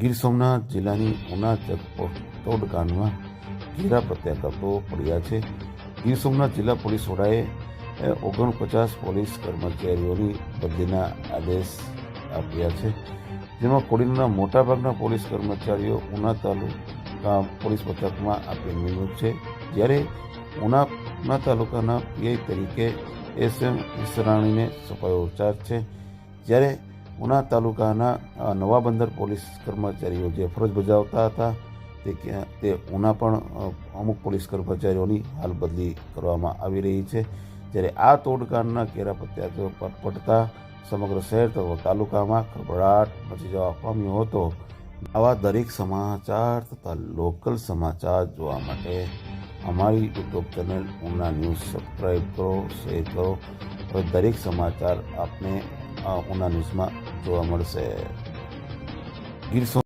ગીર સોમનાથ જિલ્લાની ઉના ચેકપોસ્ટ તોડકાંડમાં ઘેરા પ્રત્યાઘાતો પડ્યા છે. ગીર સોમનાથ જિલ્લા પોલીસ વડાએ ઓગણપચાસ પોલીસ કર્મચારીઓની બદલીના આદેશ આપ્યા છે. જેમાં કોડીના મોટાભાગના પોલીસ કર્મચારીઓ ઉના તાલુકા પોલીસ મથકમાં આપેલ નિમણૂક છે. જ્યારે ઉના ઉના તાલુકાના પીઆઈ તરીકે એસ એમ ઈસરાણીને સોંપાયો ચાર્જ છે. જ્યારે ઉના તાલુકાના નવા બંદર પોલીસ કર્મચારીઓ જે ફરજ બજાવતા હતા, તે ક્યાં- તે ઉના પણ અમુક પોલીસ કર્મચારીઓની હાલ બદલી કરવામાં આવી રહી છે. જ્યારે આ તોડકાંડના ઘેરા પ્રત્યાઘાતો પર પડતા સમગ્ર શહેર તથા તાલુકામાં ખળભળાટ મચી જવા પામ્યો હતો. આવા દરેક સમાચાર તથા લોકલ સમાચાર જોવા માટે અમારી YouTube channel Una news subscribe કરો, શેર કરો. હવે દરેક સમાચાર આપને ઉના ન્યૂઝમાં જોવા મળશે. ગીર સો-